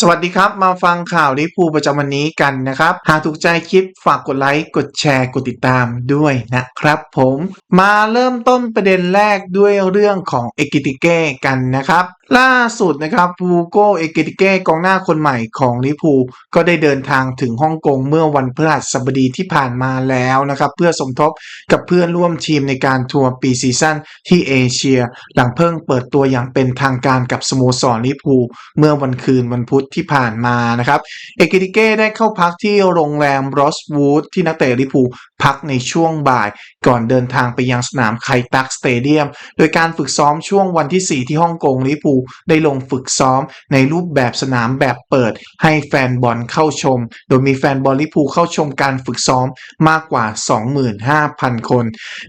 สวัสดีครับ มาฟังข่าวลิภูประจำวันนี้กันนะครับ หากถูกใจคลิปฝากกดไลค์กดแชร์กดติดตามด้วยนะครับผมมาเริ่มต้นประเด็นแรกด้วยเรื่องของเอกิติเก้กันนะครับ ล่าสุดนะครับฟูโกเอกิติเก้กองหน้าคนใหม่ของลิพูก็ได้เดินทางถึงฮ่องกงเมื่อวันพฤหัสบดีที่ผ่านมาแล้วนะครับเพื่อสมทบกับเพื่อนร่วมทีมในการทัวร์ปีซีซั่นที่เอเชีย หลังเพิ่งเปิดตัวอย่างเป็นทางการกับสโมสรลิพูเมื่อวันคืนวันพุธที่ผ่านมานะครับเอกิติเก้ได้เข้าพักที่โรงแรมรอสวูดที่นักเตะลิพู พักในช่วงบ่าย ก่อนเดินทางไปยังสนามไคตักสเตเดียม โดยการฝึกซ้อมช่วงวันที่ 4 ที่ฮ่องกงลิเวอร์พูได้ลงฝึกซ้อมในรูปแบบสนามแบบเปิด ให้แฟนบอลเข้าชม โดยมีแฟนบอลลิเวอร์พูเข้าชมการฝึกซ้อมมากกว่า 25,000 คน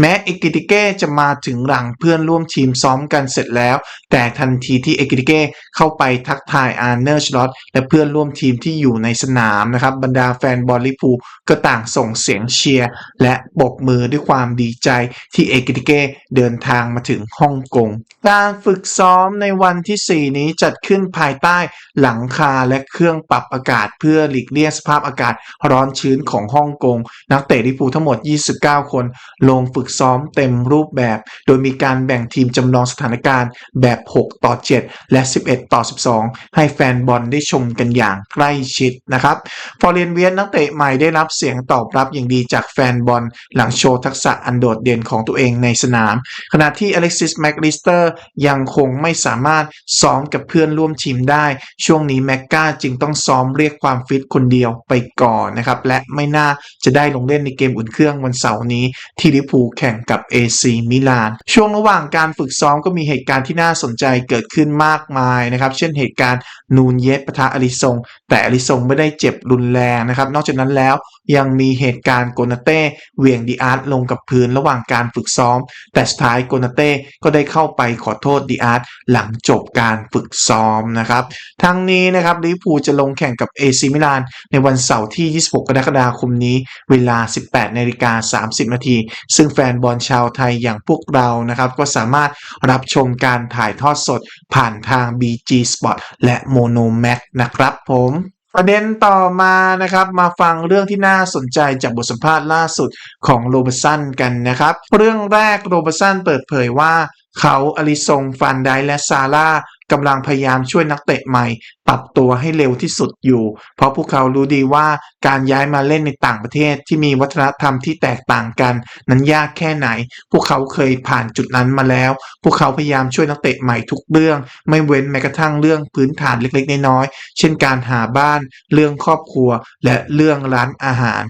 แม้เอกิติเก้จะมาถึงหลังเพื่อนร่วมทีมซ้อมกันเสร็จแล้ว แต่ทันทีที่เอกิติเก้เข้าไปทักทายอาร์เนอร์ชลอตและเพื่อนร่วมทีมที่อยู่ในสนามนะครับบรรดาแฟนบอลลิเวอร์พูก็ต่างส่งเสียงเชียร์และปรบมือด้วยความดีใจที่เอกิติเก้เดินทางมาถึงฮ่องกง การฝึกซ้อมในวันที่ 4 นี้จัดขึ้นภายใต้หลังคาและเครื่องปรับอากาศ เพื่อหลีกเลี่ยงสภาพอากาศร้อนชื้นของฮ่องกง นักเตะลิเวอร์พูทั้งหมด 29 คน ลงฝึกซ้อมเต็มรูปแบบ โดยมีการแบ่งทีมจำลองสถานการณ์แบบ 6 ต่อ 7 และ 11 ต่อ 12 ให้แฟนบอลได้ชมกันอย่างใกล้ชิดนะครับ ฟอร์เรนเวียนนักเตะใหม่ได้รับเสียงตอบรับอย่างดีจากแฟนบอลหลังโชว์ทักษะอันโดดเด่นของตัวเองในสนาม ขณะที่อเล็กซิสแมกลิสเตอร์ยังคงไม่สามารถซ้อมกับเพื่อนร่วมทีมได้ ช่วงนี้แมกกาจึงต้องซ้อมเรียกความฟิตคนเดียวไปก่อนนะครับ และไม่น่าจะได้ลงเล่นในเกมอุ่นเครื่องวันเสาร์นี้ ที่ลิเวอร์พูแข่งกับ AC มิลาน ช่วงระหว่างการฝึกซ้อมก็มีเหตุการณ์ที่น่าสนใจเกิดขึ้นมากมายนะครับ เช่นเหตุการณ์นูนเยสปะทะอลิซงแต่อลิซงไม่ได้เจ็บรุนแรงนะครับ นอกจากนั้นแล้ว ยังมีเหตุการณ์โกนาเต้เหวี่ยงดีอาร์ตลงกับพื้นระหว่างการฝึกซ้อม แต่สุดท้ายโกนาเต้ก็ได้เข้าไปขอโทษดีอาร์ตหลังจบการฝึกซ้อมนะครับ ทั้งนี้นะครับลิเวอร์พูลจะลงแข่งกับเอซิมิลานในวันเสาร์ที่ 26 กรกฎาคมนี้ เวลา 18นาฬิกา30 นาที ซึ่งแฟนบอลชาวไทยอย่างพวกเรานะครับ ก็สามารถรับชมการถ่ายทอดสดผ่านทาง BG Sport และ Mono Max นะครับผม ประเด็นต่อมานะครับมาฟังเรื่องที่น่าสนใจจากบทสัมภาษณ์ล่าสุดของโรเบร์สันกันนะครับ เรื่องแรกโรเบร์สันเปิดเผยว่าเขาอลิซงฟันไดและซาร่า กำลังพยายามช่วยนักเตะใหม่ ปรับตัวให้เร็วที่สุดอยู่ เพราะพวกเขารู้ดีว่าการย้ายมาเล่นในต่างประเทศที่มีวัฒนธรรมที่แตกต่างกัน นั้นยากแค่ไหน พวกเขาเคยผ่านจุดนั้นมาแล้ว พวกเขาพยายามช่วยนักเตะใหม่ทุกเรื่อง ไม่เว้นแม้กระทั่งเรื่องพื้นฐานเล็กๆน้อยๆเช่นการหาบ้าน เรื่องครอบครัว และเรื่องร้านอาหาร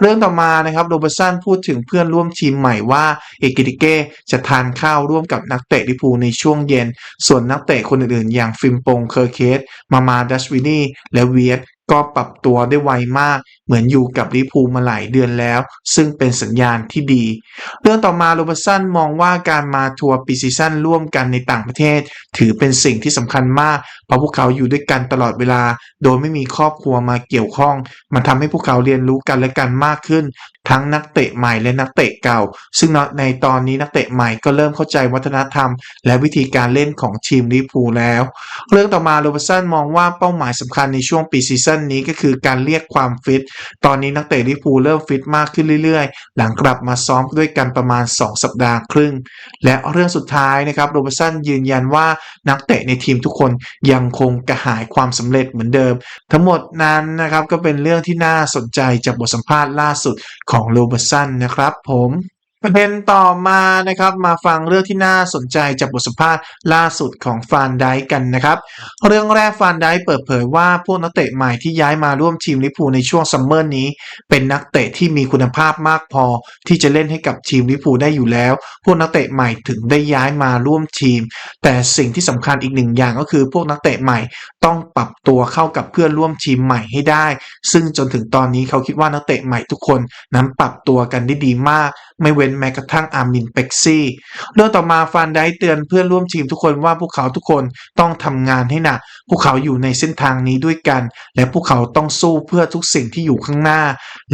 เรื่องต่อมานะครับโรเบร์สันพูดถึงเพื่อนร่วมทีมใหม่ว่าเอกิติเก้จะทานข้าวร่วมกับนักเตะลิพูในช่วงเย็น ส่วนนักเตะคนอื่นๆ อย่างฟิมปงเคอร์เคสมามาดัชวินีและเวียต ก็ปรับตัวได้ไวมาก เหมือนอยู่กับลิพูมาหลายเดือนแล้ว ซึ่งเป็นสัญญาณที่ดี เรื่องต่อมาโรบสันมองว่าการมาทัวร์ปีซีซั่นร่วมกันในต่างประเทศ ถือเป็นสิ่งที่สำคัญมาก เพราะพวกเขาอยู่ด้วยกันตลอดเวลา โดยไม่มีครอบครัวมาเกี่ยวข้อง มันทำให้พวกเขาเรียนรู้กันและกันมากขึ้นทั้งนักเตะใหม่และนักเตะเก่า ซึ่งในตอนนี้นักเตะใหม่ก็เริ่มเข้าใจวัฒนธรรม และวิธีการเล่นของทีมลิเวอร์พูลแล้ว เรื่องต่อมาโรเบร์สันมองว่าเป้าหมายสำคัญในช่วงปีซีซั่นนี้ก็คือการเรียกความฟิต ตอนนี้นักเตะลิเวอร์พูลเริ่มฟิตมากขึ้นเรื่อยๆ หลังกลับมาซ้อมด้วยกันประมาณ 2 สัปดาห์ครึ่ง และเรื่องสุดท้ายนะครับโรเบร์สันยืนยันว่านักเตะในทีมทุกคนยังคงกระหายความสำเร็จเหมือนเดิม ทั้งหมดนั้นนะครับก็เป็นเรื่องที่น่าสนใจจากบทสัมภาษณ์ล่าสุดของโรเบร์ตสันนะครับผมประเด็นต่อมานะครับมาฟังเรื่องที่น่าสนใจจากบทสัมภาษณ์ล่าสุดของฟานไดกันนะครับ เรื่องแรกฟานไดเปิดเผยว่าพวกนักเตะใหม่ที่ย้ายมาร่วมทีมลิเวอร์พูในช่วงซัมเมอร์นี้ เป็นนักเตะที่มีคุณภาพมากพอที่จะเล่นให้กับทีมลิเวอร์พูได้อยู่แล้ว พวกนักเตะใหม่ถึงได้ย้ายมาร่วมทีม แต่สิ่งที่สำคัญอีกหนึ่งอย่างก็คือพวกนักเตะใหม่ต้องปรับตัวเข้ากับเพื่อนร่วมทีมใหม่ให้ได้ ซึ่งจนถึงตอนนี้เขาคิดว่านักเตะใหม่ทุกคนนั้นปรับตัวกันได้ดีมาก ไม่เว้นแม้กระทั่งอาร์มินเป็กซี่เรื่องต่อมาฟานได้เตือนเพื่อนร่วมทีมทุกคนว่าพวกเขาทุกคนต้องทำงานให้หนักพวกเขาอยู่ในเส้นทางนี้ด้วยกัน และพวกเขาต้องสู้เพื่อทุกสิ่งที่อยู่ข้างหน้า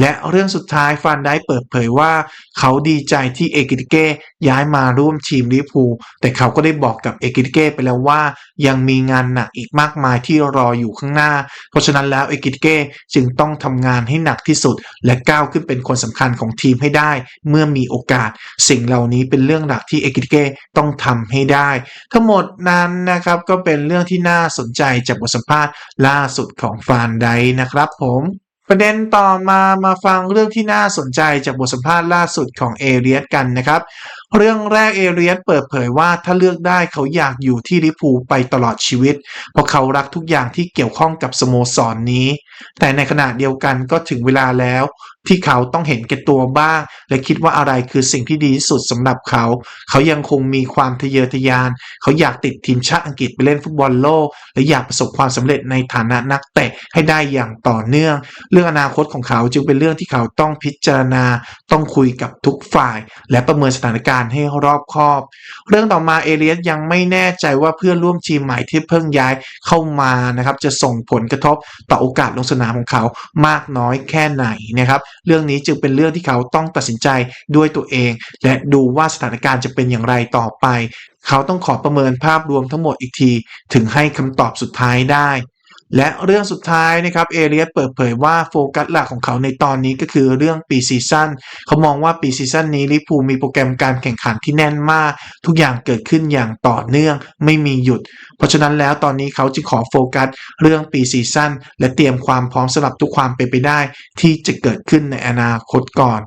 และเรื่องสุดท้ายฟานได้เปิดเผยว่า เขาดีใจที่เอกิติเก้ย้ายมาร่วมทีมลิเวอร์พูลแต่เขาก็ได้บอกกับเอกิติเก้ไปแล้วว่ายังมีงานหนักอีกมากมายายที่รออยู่ข้างหน้า เพราะฉะนั้นแล้วเอกิตเก้จึงต้องทำงานให้หนักที่สุด และก้าวขึ้นเป็นคนสำคัญของทีมให้ได้ เมื่อมีโอกาส สิ่งเหล่านี้เป็นเรื่องหลักที่เอกิติเก้ต้องทำให้ได้ ทั้งหมดนั้นนะครับก็เป็นเรื่องที่น่าสนใจจากบทสัมภาษณ์ล่าสุดของฟานไดนะครับผมประเด็นต่อมามาฟังเรื่องที่น่าสนใจจากบทสัมภาษณ์ล่าสุดของเอเรียสกันนะครับ เรื่องแรกเอเรียสเปิดเผยว่าถ้าเลือกได้เขาอยากอยู่ที่ลิพูไปตลอดชีวิต เพราะเขารักทุกอย่างที่เกี่ยวข้องกับสโมสรนนี้ แต่ในขณะเดียวกันก็ถึงเวลาแล้ว ที่เขาต้องเห็นแก่ตัวบ้าง และคิดว่าอะไรคือสิ่งที่ดีที่สุดสำหรับเขา เขายังคงมีความทะเยอทะยาน เขาอยากติดทีมชาติอังกฤษไปเล่นฟุตบอลโลก และอยากประสบความสำเร็จในฐานะนักเตะให้ได้อย่างต่อเนื่อง เรื่องอนาคตของเขาจึงเป็นเรื่องที่เขาต้องพิจารณา ต้องคุยกับทุกฝ่าย และประเมินสถานการณ์ให้รอบคอบ เรื่องต่อมาเอเลียสยังไม่แน่ใจว่าเพื่อนร่วมทีมใหม่ที่เพิ่งย้ายเข้ามานะครับจะส่งผลกระทบต่อโอกาสลงสนามของเขามากน้อยแค่ไหนนะครับเรื่องนี้จึงเป็นเรื่องที่เขาต้องตัดสินใจด้วยตัวเอง และดูว่าสถานการณ์จะเป็นอย่างไรต่อไป เขาต้องขอประเมินภาพรวมทั้งหมดอีกที ถึงให้คำตอบสุดท้ายได้ และเรื่องสุดท้ายนะครับเอเลียสเปิดเผยว่าโฟกัสหลักของเขาในตอนนี้ก็คือเรื่องปีซีซั่นเขามองว่าปีซีซั่นนี้ลิพูมีโปรแกรมการแข่งขันที่แน่นมาก ทุกอย่างเกิดขึ้นอย่างต่อเนื่องไม่มีหยุด เพราะฉะนั้นแล้วตอนนี้เขาจึงขอโฟกัสเรื่องปีซีซั่นและเตรียมความพร้อมสำหรับทุกความเป็นไปได้ ที่จะเกิดขึ้นในอนาคตก่อน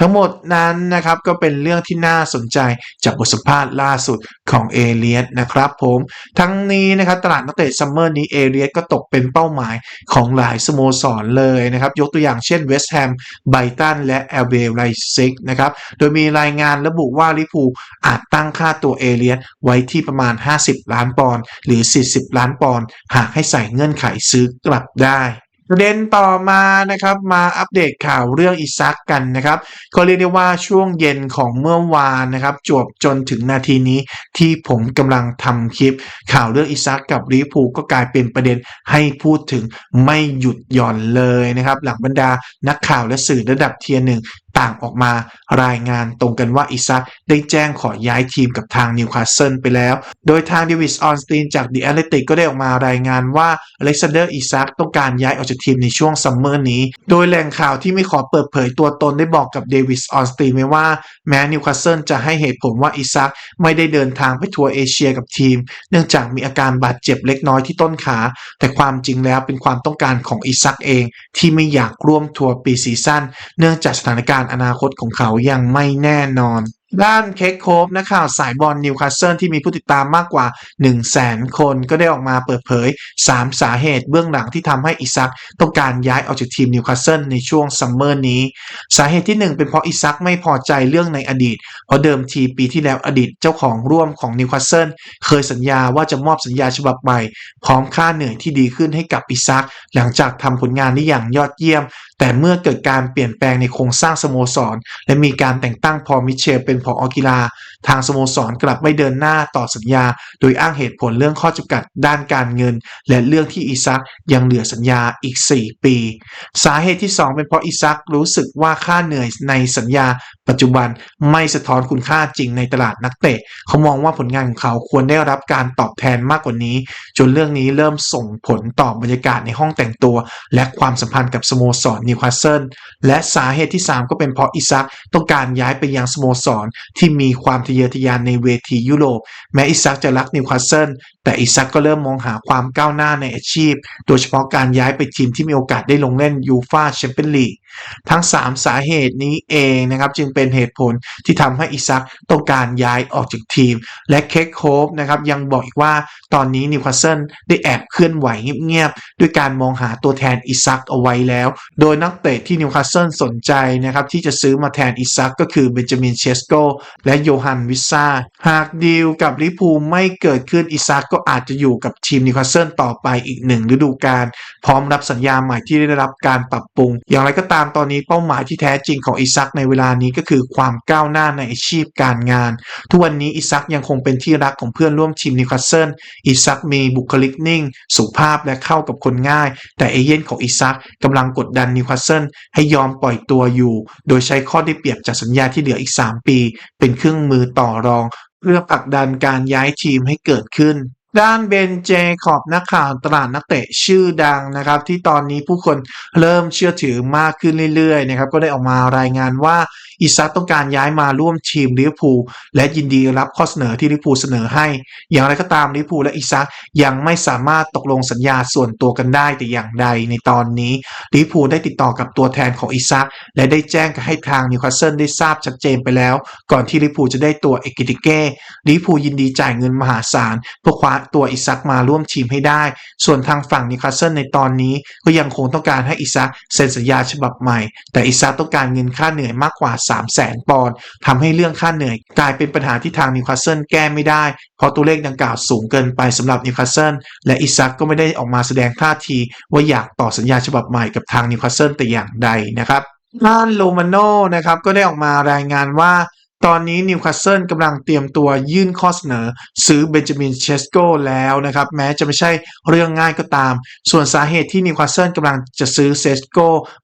ทั้งหมดนั้นนะครับก็เป็นเรื่องที่น่าสนใจจากบทสัมภาษณ์ล่าสุดของเอเลียสนะครับผมทั้งนี้นะครับตลาดนักเตะซัมเมอร์นี้เอเลียสก็ตกเป็นเป้าหมายของหลายสโมสรเลยนะครับ ยกตัวอย่างเช่นเวสต์แฮมไบตันและแอลเบลไลซิกนะครับโดยมีรายงานระบุว่าลิพูอาจตั้งค่าตัวเอเลียสไว้ที่ประมาณ 50 ล้านปอนด์หรือ 40 ล้านปอนด์หากให้ใส่เงื่อนไขซื้อกลับได้ ประเด็นต่อมานะครับมาอัปเดตข่าวเรื่องอิซักกันนะครับก็เรียกได้ว่าช่วงเย็นของเมื่อวานนะครับจวบจนถึงนาทีนี้ที่ผมกำลังทำคลิป ข่าวเรื่องอิซักกับลิเวอร์พูลก็กลายเป็นประเด็นให้พูดถึงไม่หยุดหย่อนเลยนะครับหลังบรรดานักข่าวและสื่อระดับเทียร์หนึ่ง ต่างออกมารายงานตรงกันว่าอิซักได้แจ้งขอย้ายทีมกับทางนิวคาสเซิลไปแล้ว โดยทางเดวิสออนสตีนจาก The Athletic ก็ได้ออกมารายงานว่าอเล็กซานเดอร์อิซักต้องการย้ายออกจากทีมในช่วงซัมเมอร์นี้ โดยแหล่งข่าวที่ไม่ขอเปิดเผยตัวตนได้บอกกับเดวิสออนสตีนไว้ว่าแม้นิวคาสเซิลจะให้เหตุผลว่าอิซักไม่ได้เดินทางไปทัวร์เอเชียกับทีม เนื่องจากมีอาการบาดเจ็บเล็กน้อยที่ต้นขา แต่ความจริงแล้วเป็นความต้องการของอิซักเอง ที่ไม่อยากร่วมทัวร์ปีซีซั่นเนื่องจากสถานการณ์อนาคตของเขายังไม่แน่นอน ด้านเค้กโคฟนักข่าวสายบอลนิวคาสเซิลที่มีผู้ติดตามมากกว่า 1 0 0 0 0แสนคนก็ได้ออกมาเปิดเผย 3 สาเหตุเบื้องหลังที่ทำให้อิซักต้องการย้ายออกจากทีมนิวคาสเซิลในช่วงซัมเมอร์นี้ สาเหตุที่ 1 เป็นเพราะอิซักไม่พอใจเรื่องในอดีต เพราะเดิมทีปีที่แล้วอดีตเจ้าของร่วมของนิวคาสเซิลเคยสัญญาว่าจะมอบสัญญาฉบับใหม่ พร้อมค่าเหนื่อยที่ดีขึ้นให้กับอิซักหลังจากทำผลงานได้อย่างยอดเยี่ยม แต่เมื่อเกิดการเปลี่ยนแปลงในโครงสร้างสโมสร และมีการแต่งตั้งพอมิเชลเป็นผอกีฬา ทางสโมสรกลับไม่เดินหน้าต่อสัญญา โดยอ้างเหตุผลเรื่องข้อจำกัดด้านการเงิน และเรื่องที่อิซักยังเหลือสัญญาอีก 4 ปี สาเหตุที่ 2 เป็นเพราะอิซักรู้สึกว่าค่าเหนื่อยในสัญญา ปัจจุบันไม่สะท้อนคุณค่าจริงในตลาดนักเตะ เขามองว่าผลงานของเขาควรได้รับการตอบแทนมากกว่านี้ จนเรื่องนี้เริ่มส่งผลต่อบรรยากาศในห้องแต่งตัว และความสัมพันธ์กับสโมสรนิวคาสเซิลและสาเหตุที่ 3 ก็เป็นเพราะอิซักต้องการย้ายไปยังสโมสรที่มีความทะเยอทะยานในเวทียุโรป แม้อิซักจะรักนิวคาสเซิลแต่อิซักก็เริ่มมองหาความก้าวหน้าในอาชีพ โดยเฉพาะการย้ายไปทีมที่มีโอกาสได้ลงเล่นยูฟาแชมเปี้ยนลีก ทั้ง 3 สาเหตุนี้เองนะครับจึงเป็นเหตุผลที่ทำให้อิซักต้องการย้ายออกจากทีม และเค้กโคฟนะครับยังบอกอีกว่าตอนนี้นิวคาสเซิลได้แอบเคลื่อนไหวเงียบๆ ด้วยการมองหาตัวแทนอิซักเอาไว้แล้ว โดยนักเตะที่นิวคาสเซิลสนใจนะครับที่จะซื้อมาแทนอิซักก็คือเบนจามินเชสโกและโยฮันวิซาหากดีลกับลิพูไม่เกิดขึ้นอิซักก็อาจจะอยู่กับทีมนิวคาสเซิลต่อไปอีกหนึ่งฤดูกาลพร้อมรับสัญญาใหม่ที่ได้รับการปรับปรุง อย่างไรก็ตามตอนนี้เป้าหมายที่แท้จริงของอิซักในเวลานี้ก็คือความก้าวหน้าในอาชีพการงาน ทุกวันนี้อิซักยังคงเป็นที่รักของเพื่อนร่วมทีมนิวคาสเซิลอิซักมีบุคลิกนิ่ง สุภาพและเข้ากับคนง่าย แต่เอเย่นของอิซักกำลังกดดันนิวคาสเซิลให้ยอมปล่อยตัวอยู่ โดยใช้ข้อได้เปรียบจากสัญญาที่เหลืออีก 3 ปี เป็นเครื่องมือต่อรอง เพื่อผลักดันการย้ายทีมให้เกิดขึ้น ด้านเบนเจคอบนักข่าวตลาดนักเตะชื่อดังนะครับ ที่ตอนนี้ผู้คนเริ่มเชื่อถือมากขึ้นเรื่อยๆนะครับก็ได้ออกมารายงานว่าอิซักต้องการย้ายมาร่วมทีมลิเวอร์พูลและยินดีรับข้อเสนอที่ลิเวอร์พูลเสนอให้ อย่างไรก็ตามลิเวอร์พูลและอิซักยังไม่สามารถตกลงสัญญาส่วนตัวกันได้แต่อย่างใดในตอนนี้ลิเวอร์พูลได้ติดต่อกับตัวแทนของอิซักและได้แจ้งให้ทางนิวคาสเซิลได้ทราบชัดเจนไปแล้ว ก่อนที่ลิเวอร์พูลจะได้ตัวเอกิติเก้ลิเวอร์พูลยินดีจ่ายเงินมหาศาลเพื่อคว้าตัวอิซักมาร่วมทีมให้ได้ ส่วนทางฝั่งนิวคาสเซิลในตอนนี้ก็ยังคงต้องการให้อิซักเซ็นสัญญาฉบับใหม่ แต่อิซักต้องการเงินค่าเหนื่อยมากกว่า 3 0 0แสนปอนด์ทำให้เรื่องค่าเหนื่อย กลายเป็นปัญหาที่ทางนิวคาสเซิลแก้ไม่ได้ เพราะตัวเลขดังกล่าวสูงเกินไปสำหรับนิวคาสเซิลและอิซักก็ไม่ได้ออกมาแสดงท่าทีว่าอยากต่อสัญญาฉบับใหม่กับทางนิวคาสเซิลแต่อย่างใดนะครับด้านโลมาโนนะครับก็ได้ออกมารายงานว่า ตอนนี้นิวคาสเซิลกำลังเตรียมตัวยื่นข้อเสนอ ซื้อเบนจามินเชสโกแล้วนะครับ แม้จะไม่ใช่เรื่องง่ายก็ตาม ส่วนสาเหตุที่นิวคาสเซิลกำลังจะซื้อเชสโก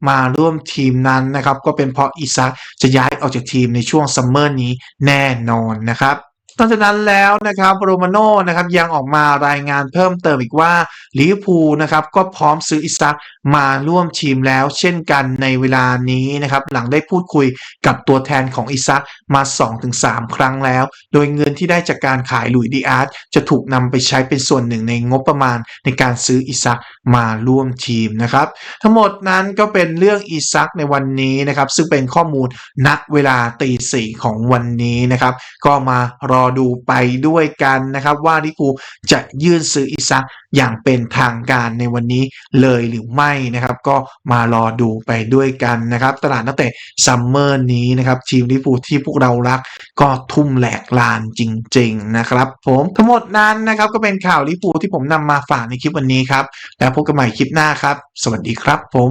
มาร่วมทีมนั้นนะครับ ก็เป็นเพราะอิซักจะย้ายออกจากทีมในช่วงซัมเมอร์นี้แน่นอนนะครับ นอกจากนั้นแล้วนะครับโรมาโน่นะครับยังออกมารายงานเพิ่มเติมอีกว่าลิเวอร์พูลนะครับก็พร้อมซื้ออิซักมาร่วมทีมแล้วเช่นกันในเวลานี้นะครับหลังได้พูดคุยกับตัวแทนของอิซักมา 2-3 ครั้งแล้ว โดยเงินที่ได้จากการขายหลุยดีอาร์ตจะถูกนำไปใช้เป็นส่วนหนึ่งในงบประมาณในการซื้ออิซักมาร่วมทีมนะครับทั้งหมดนั้นก็เป็นเรื่องอิซักในวันนี้นะครับซึ่งเป็นข้อมูลณเวลาตีสี่ของวันนี้นะครับก็มารออดูไปด้วยกันนะครับว่าลิปูจะยื่นซื้ออิซักอย่างเป็นทางการในวันนี้เลยหรือไม่นะครับก็มารอดูไปด้วยกันนะครับตลาดนักเตะซัมเมอร์นี้นะครับทีมลิเวอร์พูที่พวกเรารักก็ทุ่มแหลกลานจริง ๆ นะครับ ผมทั้งหมดนั้นนะครับก็เป็นข่าวลิเวอร์พูที่ผมนำมาฝากในคลิปวันนี้ครับแล้วพบกันใหม่คลิปหน้าครับ สวัสดีครับผม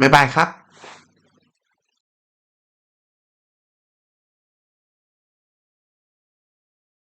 บ๊ายบายครับ